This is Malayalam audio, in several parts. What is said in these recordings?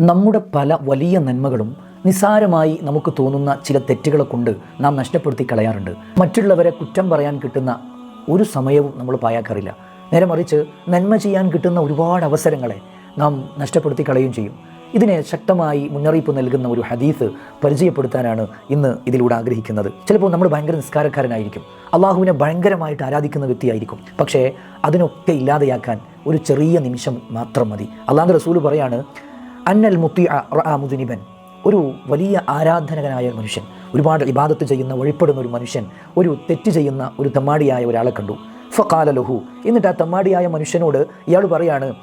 നമ്മുടെ പല വലിയ നന്മകളും നിസ്സാരമായി നമുക്ക് തോന്നുന്ന ചില തെറ്റുകളെ കൊണ്ട് നാം നഷ്ടപ്പെടുത്തി കളയാറുണ്ട്. മറ്റുള്ളവരെ കുറ്റം പറയാൻ കിട്ടുന്ന ഒരു സമയവും നമ്മൾ പായാക്കാറില്ല നേരെ മറിച്ച് നന്മ ചെയ്യാൻ കിട്ടുന്ന ഒരുപാട് അവസരങ്ങളെ നാം നഷ്ടപ്പെടുത്തി കളയുകയും ചെയ്യും. ഇതിനെ ശക്തമായി മുന്നറിയിപ്പ് നൽകുന്ന ഒരു ഹദീസ് പരിചയപ്പെടുത്താനാണ് ഇന്ന് ഇതിലൂടെ ആഗ്രഹിക്കുന്നത്. ചിലപ്പോൾ നമ്മൾ ഭയങ്കര നിസ്കാരക്കാരനായിരിക്കും. അള്ളാഹുവിനെ ഭയങ്കരമായിട്ട് ആരാധിക്കുന്ന വ്യക്തിയായിരിക്കും. പക്ഷേ അതിനൊക്കെ ഇല്ലാതെയാക്കാൻ ഒരു ചെറിയ നിമിഷം മാത്രം മതി. അള്ളാഹ് റസൂൽ പറയാണ് അന്നൽ മുത്തി മുദിനിബൻ. ഒരു വലിയ ആരാധനകനായ ഒരു മനുഷ്യൻ ഒരുപാട് ഇബാദത്ത് ചെയ്യുന്ന വഴിപ്പെടുന്ന ഒരു മനുഷ്യൻ ഒരു തെറ്റ് ചെയ്യുന്ന ഒരു തമ്മാടിയായ ഒരാളെ കണ്ടു. ഫക്കാല ലഹു. എന്നിട്ട് ആ തമ്മാടിയായ മനുഷ്യനോട് ഇയാൾ പറയാണ്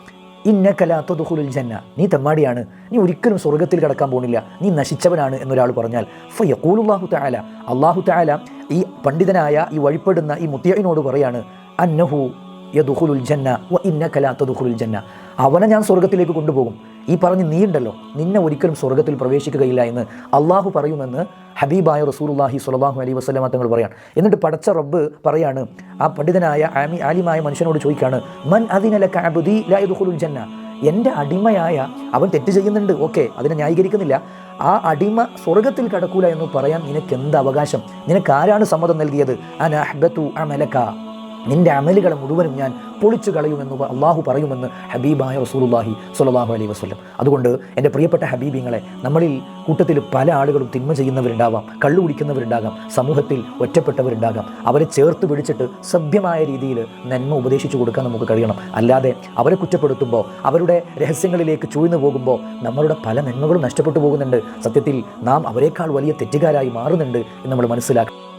ഇന്നക്കലാത്തുൽ ജന്ന. നീ തമ്മാടിയാണ്. നീ ഒരിക്കലും സ്വർഗത്തിൽ കടക്കാൻ പോകുന്നില്ല നീ നശിച്ചവനാണ് എന്നൊരാൾ പറഞ്ഞാൽ ഫയക്കൂലുല്ലാഹു താല അള്ളാഹു താല ഈ പണ്ഡിതനായ ഈ വഴിപ്പെടുന്ന ഈ മുത്തിയനോട് പറയാണ് അന്നഹു യദുഹുലുൽ ജന്ന വ ഇന്നകലാ തദുഹുലുൽ ജന്ന. അവനെ ഞാൻ സ്വർഗത്തിലേക്ക് കൊണ്ടുപോകും. ഈ പറഞ്ഞ് നീണ്ടല്ലോ നിന്നെ ഒരിക്കലും സ്വർഗത്തിൽ പ്രവേശിക്കുകയില്ല എന്ന് അള്ളാഹു പറയുമെന്ന് ഹബീബായ റസൂലുള്ളാഹി സ്വല്ലല്ലാഹു അലൈഹി വസല്ലമ തങ്ങൾ പറയാണ് എന്നിട്ട് പടച്ച റബ്ബ് പറയാണ് ആ പണ്ഡിതനായ ആമി ആലിമായ മനുഷ്യനോട് ചോദിക്കാണ് മൻ അതിനലക അബ്ദി ലാ ജന്ന. എന്റെ അടിമയായ അവൻ തെറ്റ് ചെയ്യുന്നുണ്ട്. ഓക്കെ അതിനെ ന്യായീകരിക്കുന്നില്ല. ആ അടിമ സ്വർഗത്തിൽ കടക്കൂല എന്ന് പറയാൻ നിനക്ക് എന്ത് അവകാശം? നിനക്ക് ആരാണ് സമ്മതം നൽകിയത്? അനഹ്ബത്തു അമലക. നിന്റെ അമലുകളെ മുഴുവനും ഞാൻ പൊളിച്ചു കളയുമെന്ന് അള്ളാഹു പറയുമെന്ന് ഹബീബായ റസൂലുള്ളാഹി സുല്ലാഹു അലൈഹി വസ്ലം അതുകൊണ്ട് എന്റെ പ്രിയപ്പെട്ട ഹബീബിങ്ങളെ നമ്മളിൽ കൂട്ടത്തിൽ പല ആളുകളും തിന്മ ചെയ്യുന്നവരുണ്ടാവാം കള്ളു കുടിക്കുന്നവരുണ്ടാകാം സമൂഹത്തിൽ ഒറ്റപ്പെട്ടവരുണ്ടാകാം. അവരെ ചേർത്ത് പിടിച്ചിട്ട് സഭ്യമായ രീതിയിൽ നന്മ ഉപദേശിച്ചു കൊടുക്കാൻ നമുക്ക് കഴിയണം. അല്ലാതെ അവരെ കുറ്റപ്പെടുത്തുമ്പോൾ അവരുടെ രഹസ്യങ്ങളിലേക്ക് ചൂഴ്ന്നു പോകുമ്പോൾ നമ്മളുടെ പല നന്മകളും നഷ്ടപ്പെട്ടു പോകുന്നുണ്ട്. സത്യത്തിൽ നാം അവരെക്കാൾ വലിയ തെറ്റുകാരായി മാറുന്നുണ്ട് എന്ന് നമ്മൾ മനസ്സിലാക്കണം.